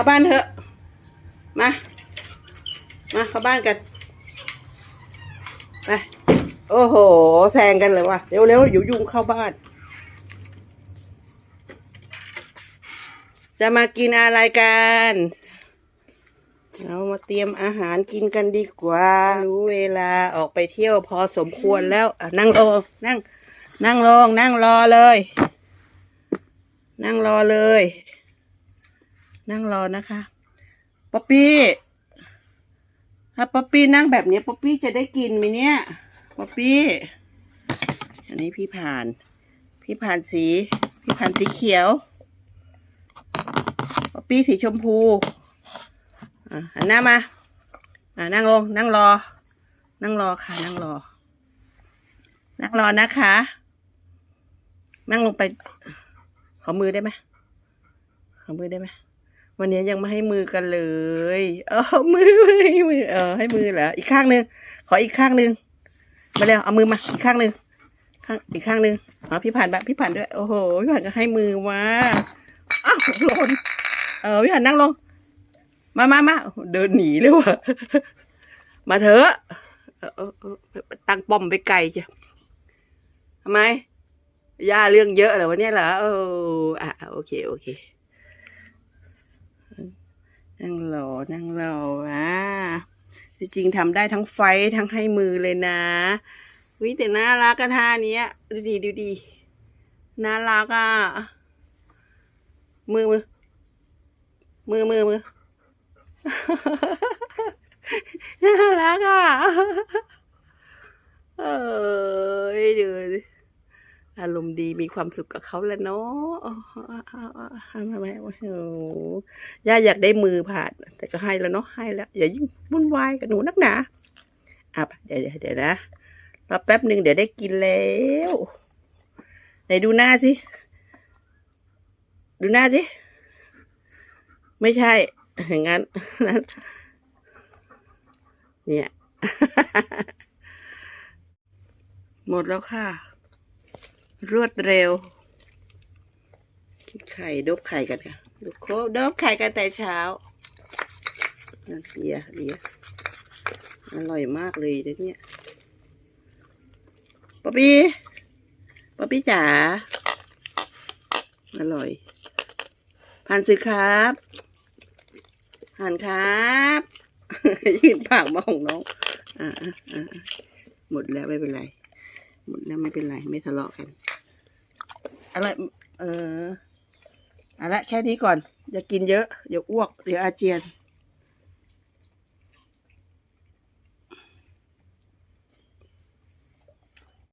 เข้าบ้านเถอะ มา มาเข้าบ้านกัน ไป โอ้โหแซงกันเลยว่ะ เร็วๆอยู่ยุงเข้าบ้าน จะมากินอะไรกัน เรามาเตรียมอาหารกินกันดีกว่า รู้เวลาออกไปเที่ยวพอสมควรแล้วอะนั่งลงนั่ง นั่งลง นั่งรอเลย นั่งรอเลย นั่งรอนะคะป๊อปปี้ถ้าป๊อปปี้นั่งแบบนี้ป๊อปปี้จะได้กินไหมเนี่ยป๊อปปี้อันนี้พี่ผ่าน พี่ผ่านสี พี่ผ่านสีเขียวป๊อปปี้สีชมพูอะหันหน้ามาอะนั่งลงนั่งรอ นั่งรอค่ะ นั่งรอ นั่งรอนะคะ นั่งลงไป ขอมือได้ไหมขอมือได้ไหม วันนี้ยังไม่ให้มือกันเลย เออมือมือเออให้มือเหรออีกข้างหนึ่งขออีกข้างหนึ่งมาเร็วเอามือมาอีกข้างหนึ่งข้างอีกข้างหนึ่งอ๋อพี่ผ่านแบบพี่ผ่านด้วยโอ้โหพี่ผ่านก็ให้มือมาอ้าวหล่นเออพี่ผ่านนั่งลงมามามาเดินหนีเลยว่ะมาเถอะเออเออตั้งป้อมไปไกลจ้ะทำไมย่าเรื่องเยอะเหรอวะเนี่ยเหรอเอออะโอเคโอเค นั่งรอนั่งรออะจริงๆทำได้ทั้งไฟทั้งให้มือเลยนะวิแต่น่ารักกระท่านี้ดูดีดูดีน่ารักอะมือมือมือมือมือน่ารักอะเอ้ยดูดิ อารมณ์ดีมีความสุขกับเขาแล้วเนาะทำไมโอ้โหย่าอยากได้มือผ่าน แต่ก็ให้แล้วเนาะให้แล้ว อย่ายิ่งวุ่นวายกับหนูนักหนาอะเดี๋ยวเดี๋ยวเดี๋ยวนะรอแป๊บหนึ่งเดี๋ยวได้กินแล้วไหนดูหน้าสิ ดูหน้าสิ ไม่ใช่ อย่างนั้นนั้นเนี่ย หมดแล้วค่ะ รวดเร็วกินไข่ดบไข่กันค่ะดูโคดบไข่กันแต่เช้าเดียเดียอร่อยมากเลยนะเนี่ยป๊อปปี้ป๊อปปี้จ๋าอร่อยผ่านซื้อครับผ่านครับยืนปากมาของน้องอ่าอ่าอ่าหมดแล้วไม่เป็นไร หมดแล้วไม่เป็นไร ไม่ทะเลาะกัน อะไร เออเอาละแค่นี้ก่อน อย่ากินเยอะ เดี๋ยวอ้วก เดี๋ยวอาเจียน